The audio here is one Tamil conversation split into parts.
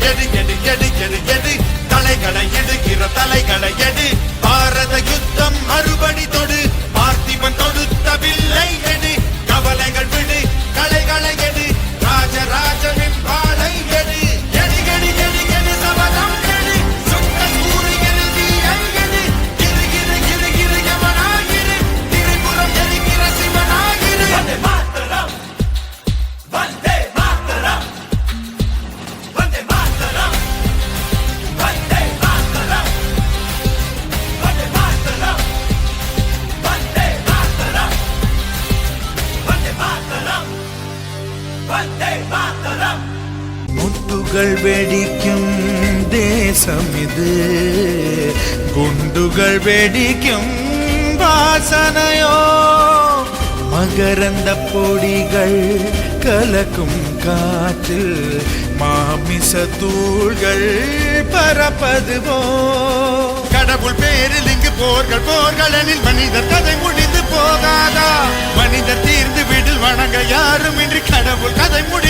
எடு எடு எடு எடு எடு. தலைகளை எடுக்கிற தலைகளை எடு. பாரத யுத்தம் மறுபடி குண்டுகள் வெடிக்கும் தேசம் இது. குண்டுகள் வெடிக்கும் வாசனையோ. மகரந்த பொடிகள் கலக்கும் காற்றில் மாமிச தூள்கள் பரப்பதுவோ கடவுள் பேரில் இங்கு போர்கள் போர்களெனில் மனிதர் கதை முடிந்து போகாதா? மனிதர் தீர்ந்து விடில் வணங்க யாரும் இன்றி கடவுள் கதை முடிந்து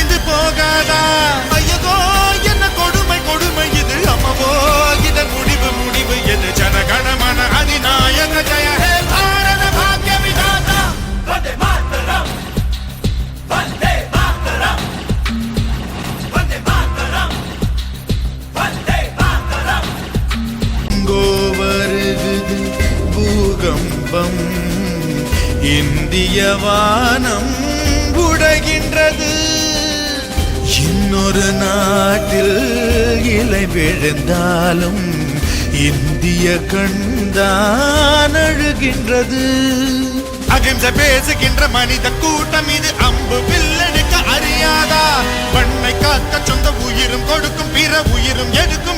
பூகம்பம் இந்திய வானம் உடைகின்றது. இன்னொரு நாட்டில் இலை விழுந்தாலும் இந்திய கண்தான் அழுகின்றது. அகிம்சை பேசுகின்ற மனித கூட்டம் இது. அம்பு வில்லெடுக்க அறியாதா? பண்ணை காக்க சொந்த உயிரும் கொடுக்கும் பிற உயிரும் எடுக்கும்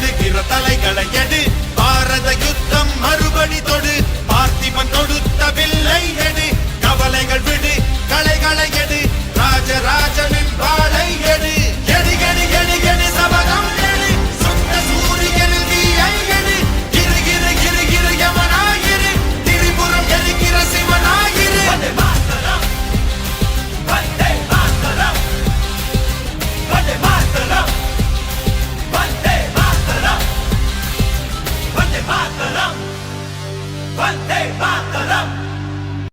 எழுகிற தலைகளை எடு.